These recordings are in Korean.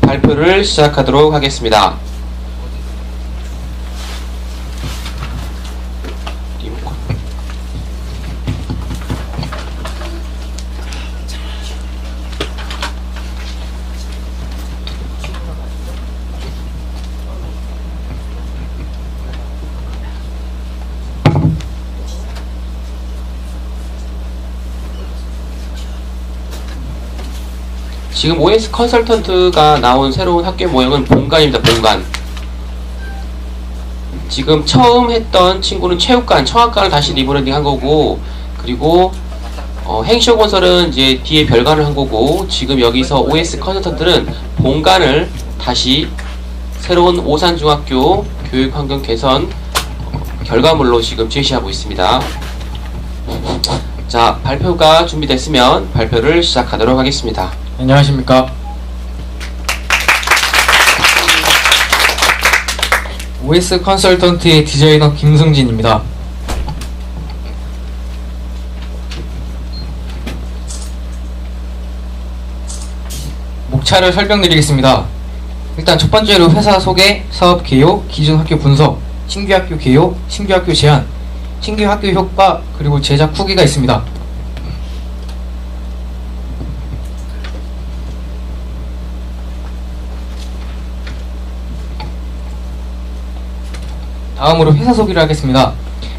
발표를 시작하도록 하겠습니다. 리모컨. 지금 OS 컨설턴트가 나온 새로운 학교 모형은 본관입니다. 본관. 지금 처음 했던 친구는 체육관, 청학관을 다시 리브랜딩 한 거고, 그리고 어, 행쇼 건설은 이제 뒤에 별관을 한 거고, 지금 여기서 OS 컨설턴트는 본관을 다시 새로운 오산중학교 교육환경 개선 어, 결과물로 지금 제시하고 있습니다. 자, 발표가 준비됐으면 발표를 시작하도록 하겠습니다. 안녕하십니까. OS 컨설턴트의 디자이너 김승진입니다. 목차를 설명드리겠습니다. 일단 첫 번째로 회사 소개, 사업 개요, 기존 학교 분석, 신규 학교 개요, 신규 학교 제한, 신규 학교 효과, 그리고 제작 후기가 있습니다. 다음으로 회사 소개를 하겠습니다.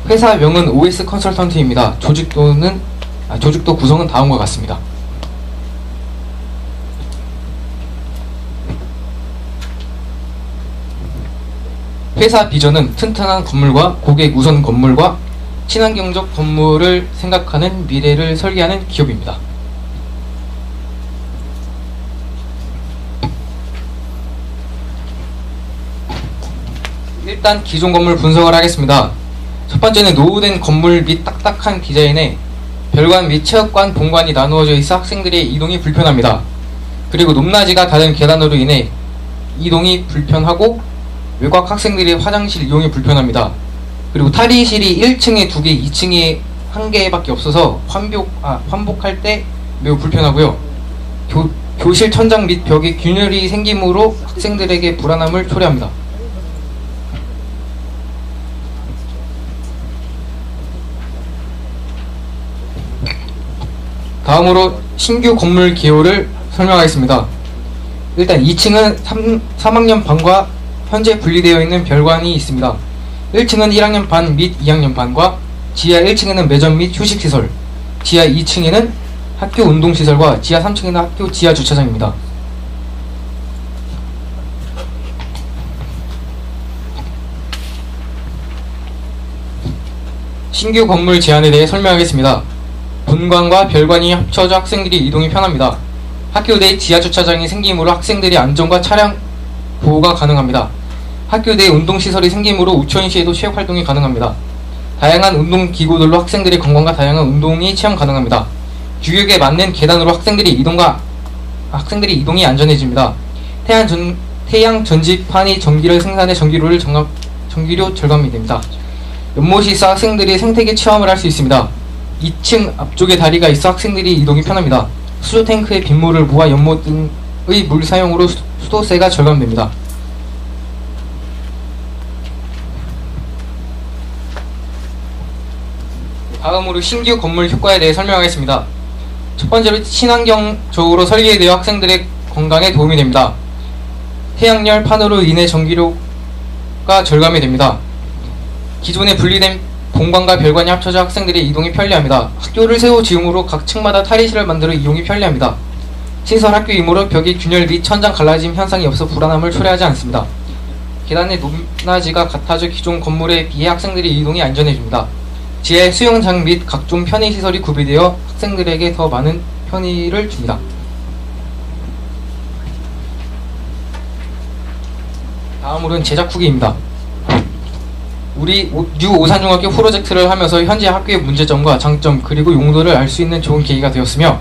회사 명은 OS 컨설턴트입니다. 조직도는 아, 조직도 구성은 다음과 같습니다. 회사 비전은 튼튼한 건물과 고객 우선 건물과 친환경적 건물을 생각하는 미래를 설계하는 기업입니다. 일단 기존 건물 분석을 하겠습니다. 첫 번째는 노후된 건물 및 딱딱한 디자인에 별관 및 체육관, 본관이 나누어져 있어 학생들의 이동이 불편합니다. 그리고 높낮이가 다른 계단으로 인해 이동이 불편하고 외곽 학생들의 화장실 이용이 불편합니다. 그리고 탈의실이 1층에 2개, 2층에 1개밖에 없어서 환복, 아, 환복할 때 매우 불편하고요. 교, 교실 천장 및 벽에 균열이 생기므로 학생들에게 불안함을 초래합니다. 다음으로 신규 건물 개요를 설명하겠습니다. 일단 2층은 3, 3학년 반과 현재 분리되어 있는 별관이 있습니다. 1층은 1학년 반 및 2학년 반과 지하 1층에는 매점 및 휴식시설, 지하 2층에는 학교 운동시설과 지하 3층에는 학교 지하 주차장입니다. 신규 건물 제한에 대해 설명하겠습니다. 본관과 별관이 합쳐져 학생들이 이동이 편합니다. 학교 내 지하 주차장이 생기므로 학생들의 안전과 차량 보호가 가능합니다. 학교 내 운동 시설이 생기므로 우천 시에도 체육 활동이 가능합니다. 다양한 운동 기구들로 학생들의 건강과 다양한 운동이 체험 가능합니다. 규격에 맞는 계단으로 학생들이 이동과 학생들이 이동이 안전해집니다. 태양 전 태양 전지판이 전기를 생산해 전기료를 정합, 전기료 절감이 됩니다. 연못이 있어 학생들이 생태계 체험을 할 수 있습니다. 2층 앞쪽에 다리가 있어 학생들이 이동이 편합니다. 수조 탱크에 빗물을 모아 연못 등의 물 사용으로 수- 수도세가 절감됩니다. 다음으로 신규 건물 효과에 대해 설명하겠습니다. 첫 번째로 친환경적으로 설계되어 학생들의 건강에 도움이 됩니다. 태양열 판으로 인해 전기료가 절감이 됩니다. 기존에 분리된 본관과 별관이 합쳐져 학생들의 이동이 편리합니다. 학교를 새로 지음으로 각 층마다 탈의실을 만들어 이용이 편리합니다. 신설 학교 이므로 벽에 균열 및 천장 갈라짐 현상이 없어 불안함을 초래하지 않습니다. 계단의 높낮이가 같아져 기존 건물에 비해 학생들의 이동이 안전해집니다. 지하 수영장 및 각종 편의 시설이 구비되어 학생들에게 더 많은 편의를 줍니다. 다음으로는 제작 후기입니다. 우리 오- 뉴 오산중학교 프로젝트를 하면서 현재 학교의 문제점과 장점 그리고 용도를 알 수 있는 좋은 계기가 되었으며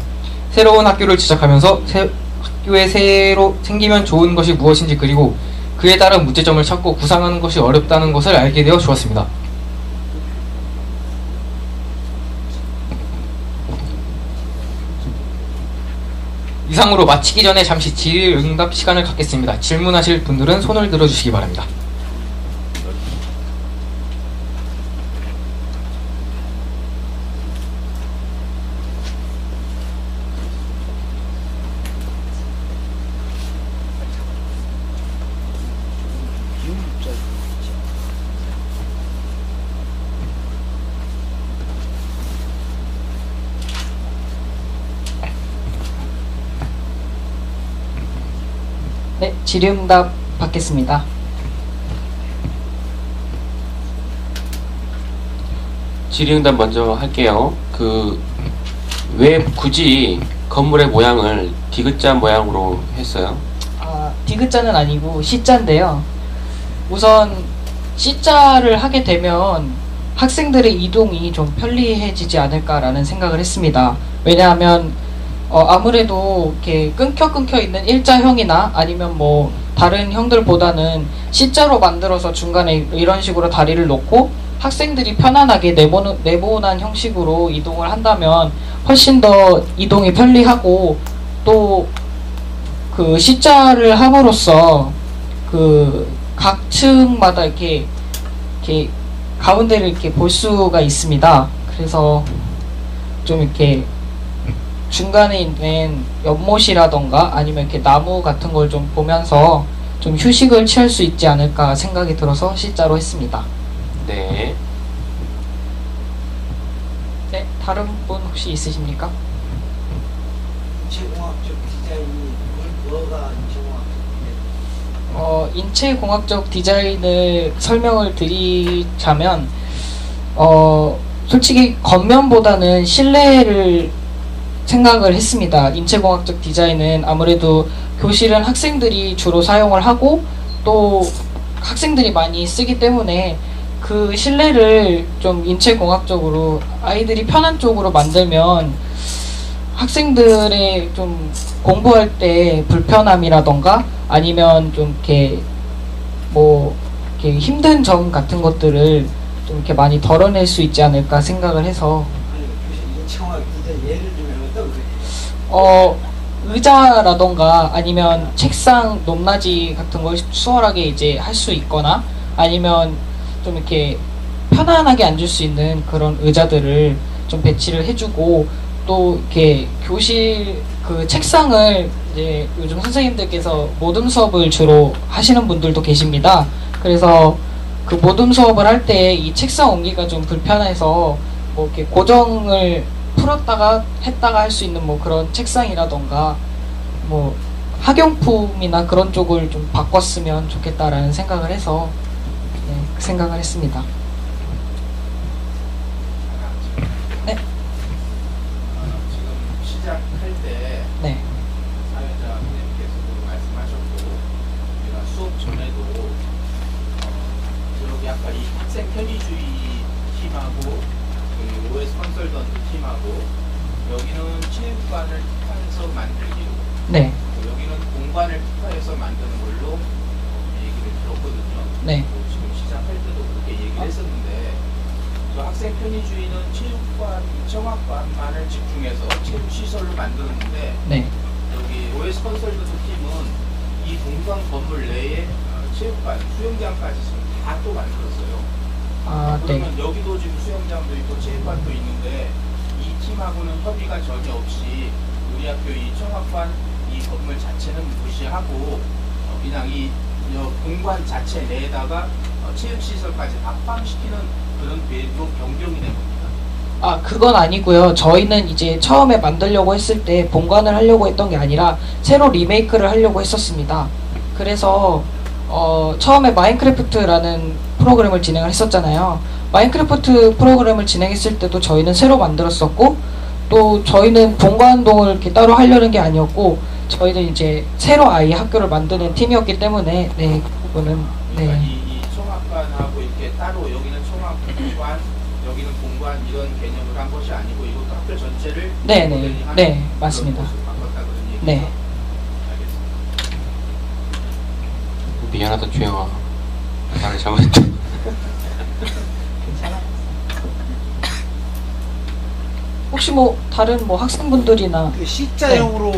새로운 학교를 제작하면서 새- 학교에 새로 생기면 좋은 것이 무엇인지 그리고 그에 따른 문제점을 찾고 구상하는 것이 어렵다는 것을 알게 되어 좋았습니다. 이상으로 마치기 전에 잠시 질의응답 시간을 갖겠습니다. 질문하실 분들은 손을 들어주시기 바랍니다. 네, 질의응답 받겠습니다. 질의응답 먼저 할게요. 그 왜 굳이 건물의 모양을 디귿자 모양으로 했어요? 아, 디귿자는 아니고 C자인데요. 우선 C자를 하게 되면 학생들의 이동이 좀 편리해지지 않을까라는 생각을 했습니다. 왜냐하면 어, 아무래도 이렇게 끊겨 끊겨 있는 일자형이나 아니면 뭐 다른 형들보다는 C자로 만들어서 중간에 이런 식으로 다리를 놓고 학생들이 편안하게 네모는, 네모난 형식으로 이동을 한다면 훨씬 더 이동이 편리하고 또 그 C자를 함으로써 그 각 층마다 이렇게 이렇게 가운데를 이렇게 볼 수가 있습니다. 그래서 좀 이렇게 중간에 있는 연못이라던가 아니면 이렇게 나무 같은 걸 좀 보면서 좀 휴식을 취할 수 있지 않을까 생각이 들어서 C자로 했습니다. 네. 네, 다른 분 혹시 있으십니까? 인체공학적 디자인이 뭘 뭐가 인체공학적 어, 인체공학적 디자인을 설명을 드리자면, 어, 솔직히 겉면보다는 실내를 생각을 했습니다. 인체공학적 디자인은 아무래도 교실은 학생들이 주로 사용을 하고 또 학생들이 많이 쓰기 때문에 그 실내를 좀 인체공학적으로 아이들이 편한 쪽으로 만들면 학생들의 좀 공부할 때 불편함이라던가 아니면 좀 이렇게 뭐 이렇게 힘든 점 같은 것들을 좀 이렇게 많이 덜어낼 수 있지 않을까 생각을 해서 아니 어 의자라던가 아니면 책상 높낮이 같은 걸 수월하게 이제 할 수 있거나 아니면 좀 이렇게 편안하게 앉을 수 있는 그런 의자들을 좀 배치를 해주고 또 이렇게 교실 그 책상을 이제 요즘 선생님들께서 모둠 수업을 주로 하시는 분들도 계십니다. 그래서 그 모둠 수업을 할 때 이 책상 옮기가 좀 불편해서 뭐 이렇게 고정을 풀었다가 했다가 할 수 있는 뭐 그런 책상이라던가 뭐 학용품이나 그런 쪽을 좀 바꿨으면 좋겠다라는 생각을 해서 네, 그 생각을 했습니다. 네, 네, 수업 전에도 어, 여기 아까 이 학생 편의주의 팀하고 그 OS 컨설턴트 팀하고 여기는 체육관을 특화해서 만들기로 네, 또 여기는 공간을 특화해서 만드는 걸로 어, 얘기를 들었거든요. 네. 뭐 지금 시작할 때도 그렇게 얘기를 했었는데 저 학생 편의주의는 체육관, 정학관만을 집중해서 체육 시설로 만드는데 네, 여기 OS 컨설턴트 팀은 이 공간 건물 내에 어, 체육관, 수영장까지 다 또 만들었어요. 아, 네, 여기도 지금 수영장도 있고 체육관도 있는데 이 팀하고는 협의가 전혀 없이 우리 학교 이 청학관 이 건물 자체는 무시하고 어, 그냥 이 여, 공간 자체 내에다가 어, 체육시설까지 합방시키는 그런 궤도 변경이 된 겁니다. 아, 그건 아니고요. 저희는 이제 처음에 만들려고 했을 때 본관을 하려고 했던 게 아니라 새로 리메이크를 하려고 했었습니다. 그래서 어, 처음에 마인크래프트라는 프로그램을 진행을 했었잖아요. 마인크래프트 프로그램을 진행했을 때도 저희는 새로 만들었었고 또 저희는 본관동을 이렇게 따로 하려는 게 아니었고 저희는 이제 새로 아예 학교를 만드는 팀이었기 때문에 네, 그 부분은 그러니까 네. 이, 이 총학관하고 이렇게 따로 여기는 총학관, 여기는 공관 이런 개념을 한 것이 아니고 이것도 학교 전체를 네, 네, 네, 맞습니다. 네. 미안하다 주영아. 말을 잘못했다. 혹시 뭐 다른 뭐 학생분들이나 그 C자형으로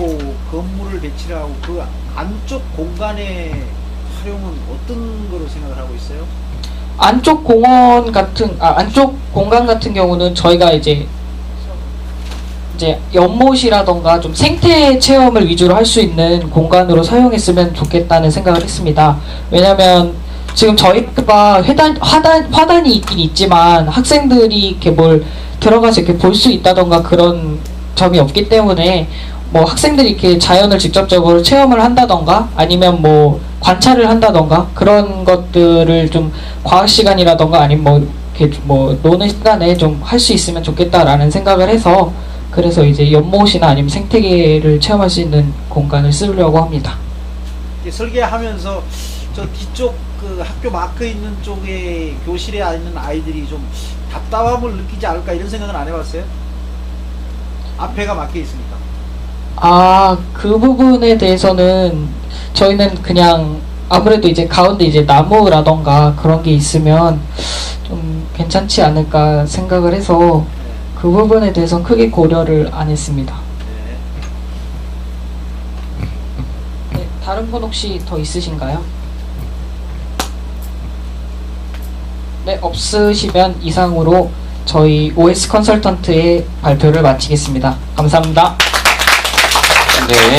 건물을 배치를 하고 그 안쪽 공간의 활용은 어떤 거로 생각을 하고 있어요? 안쪽 공원 같은 아 안쪽 공간 같은 경우는 저희가 이제 이제 연못이라던가 좀 생태 체험을 위주로 할 수 있는 공간으로 사용했으면 좋겠다는 생각을 했습니다. 왜냐면 지금 저희가 회단 화단 화단이 있긴 있지만 학생들이 이렇게 뭘 들어가서 이렇게 볼 수 있다던가 그런 점이 없기 때문에 뭐 학생들이 이렇게 자연을 직접적으로 체험을 한다던가 아니면 뭐 관찰을 한다던가 그런 것들을 좀 과학 시간이라던가 아니면 뭐 이렇게 뭐 노는 시간에 좀 할 수 있으면 좋겠다라는 생각을 해서 그래서 이제 연못이나 아니면 생태계를 체험할 수 있는 공간을 쓰려고 합니다. 설계하면서 저 뒤쪽 그 학교 마크 있는 쪽에 교실에 있는 아이들이 좀 답답함을 느끼지 않을까 이런 생각은 안 해봤어요? 앞에가 막혀 있으니까. 아, 그 부분에 대해서는 저희는 그냥 아무래도 이제 가운데 이제 나무라던가 그런 게 있으면 좀 괜찮지 않을까 생각을 해서 그 부분에 대해서는 크게 고려를 안 했습니다. 네. 네, 다른 분 혹시 더 있으신가요? 네, 없으시면 이상으로 저희 OS 컨설턴트의 발표를 마치겠습니다. 감사합니다. 네.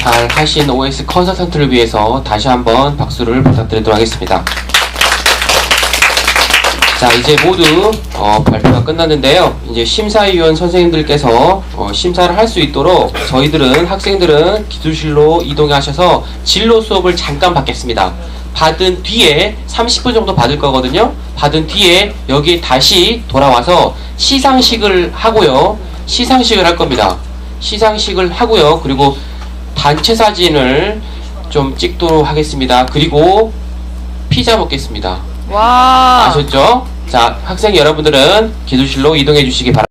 잘 하신 OS 컨설턴트를 위해서 다시 한번 박수를 부탁드리도록 하겠습니다. 자, 이제 모두 어, 발표가 끝났는데요. 이제 심사위원 선생님들께서 어, 심사를 할 수 있도록 저희들은 학생들은 기술실로 이동하셔서 진로 수업을 잠깐 받겠습니다. 받은 뒤에 30분 정도 받을 거거든요. 받은 뒤에 여기 다시 돌아와서 시상식을 하고요. 시상식을 할 겁니다. 시상식을 하고요. 그리고 단체 사진을 좀 찍도록 하겠습니다. 그리고 피자 먹겠습니다. 와. 아셨죠? 자, 학생 여러분들은 기술실로 이동해 주시기 바랍니다.